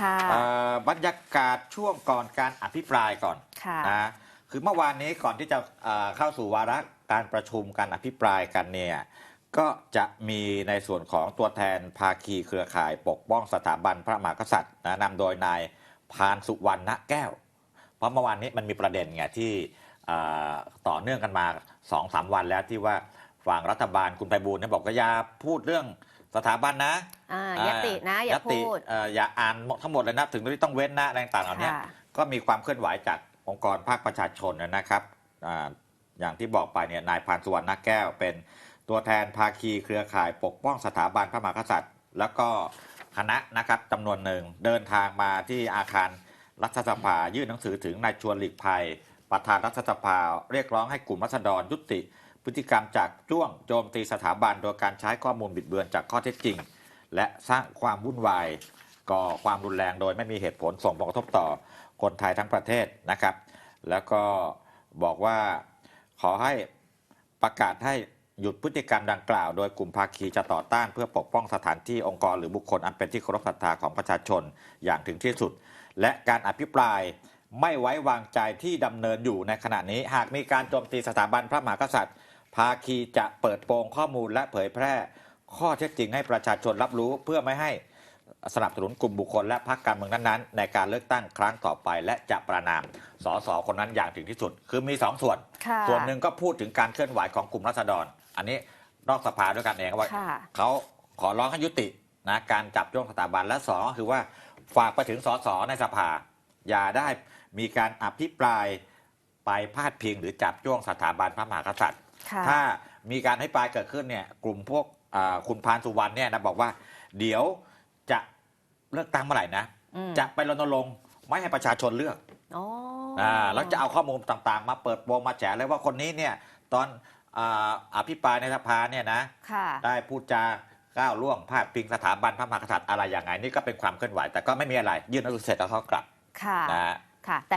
ค่ะเอ่อบรรยากาศช่วงก่อนการอภิปรายก่อนค่ะนะคือเมื่อวานนี้ก่อนที่จะเอ่อเข้าสู่วาระการประชุมการอภิปรายกันเนี่ยก็จะมีในส่วนของตัวแทนภาคีเครือข่ายปกป้องสถาบันพระมหากษัตริย์นะนำโดยนายพานสุวรรณแก้ว เพราะเมื่อวานนี้มันมีประเด็นไงที่เอ่อต่อเนื่องกันมา2อสวันแล้วที่ว่าฝั่งรัฐบาลคุณไพบูลย์เนี่ยบอกว่าอย่าพูดเรื่อง สถาบันนะอ่ายตินะ อย่าติพูดเอ่ออย่าอ่านทั้งหมดเลยนะ ถึงที่ต้องเว้นนะอะไรต่างๆเหล่านี้ค่ะก็มีความเคลื่อนไหวจากองค์กรภาคประชาชนนะครับอาอย่างที่บอกไปเนี่ยนายพานสุวรรณแก้ว เป็นตัวแทนภาคีเครือข่ายปกป้องสถาบันพระมหากษัตริย์ แล้วก็คณะนะครับจำนวนหนึ่งเดินทางมาที่อาคารรัฐสภายื่นหนังสือถึงนายชวนหลีกภัย ประธานรัฐสภาเรียกร้องให้กลุ่มรัษฎรยุติ พฤติกรรมจากจ้วงโจมตีสถาบันโดยการใช้ข้อมูลบิดเบือนจากข้อเท็จจริง และสร้างความวุ่นวายก่อความรุนแรงโดยไม่มีเหตุผลส่งผลกระทบต่อคนไทยทั้งประเทศนะครับ แล้วก็บอกว่าขอให้ประกาศให้หยุดพฤติกรรมดังกล่าว โดยกลุ่มภาคีจะต่อต้านเพื่อปกป้องสถานที่องค์กรหรือบุคคลอันเป็นที่เคารพศรัทธาของประชาชนอย่างถึงที่สุด และการอภิปราย ไม่ไว้วางใจที่ดำเนินอยู่ในขณะนี้ หากมีการโจมตีสถาบันพระมหากษัตริย์ ภาคีจะเปิดโปงข้อมูลและเผยแพร่ ข้อเท็จจริงให้ประชาชนรับรู้เพื่อไม่ให้สนับสนุนกลุ่มบุคคลและพรรคการเมืองนั้นๆ ในการเลือกตั้งครั้งต่อไป และจะประนามสสคนนั้นอย่างถึงที่สุด คือมีสองส่วนค่ะส่วนหนึ่งก็พูดถึงการเคลื่อนไหวของกลุ่มรัษฎร อันนี้นอกสภาด้วยกันเองว่าค่ะเขาขอร้องให้ยุตินะการจับจ้วงสถาบันและสองก็คือว่าฝากไปถึงสสในสภา อย่าได้มีการอภิปรายไปพาดพิงหรือจับจ้วงสถาบันพระมหากษัตริย์ ค่ะถ้ามีการให้ปลายเกิดขึ้นเนี่ยกลุ่มพวกอ่าคุณพานสุวรรณเนี่ยนะบอกว่า เดี๋ยวจะเลือกตั้งเมื่อไหร่นะ อืมจะไปรณรงค์ไม่ให้ประชาชนเลือกอ๋อออ่าแล้วจะเอาข้อมูลต่างๆ มาเปิดโปงมาแฉเลยว่าคนนี้เนี่ยตอนอาอภิปรายในสภาเนี่ยนะ ค่ะ ได้พูดจาก้าวล่วงพาดพิงสถาบันพระมหากษัตริย์อะไรอย่างไงนี่ก็เป็นความเคลื่อนไหว แต่ก็ไม่มีอะไรยื่นหนังสือเสร็จแล้วเขากลับ ค่ะนะฮะ ค่ะแต่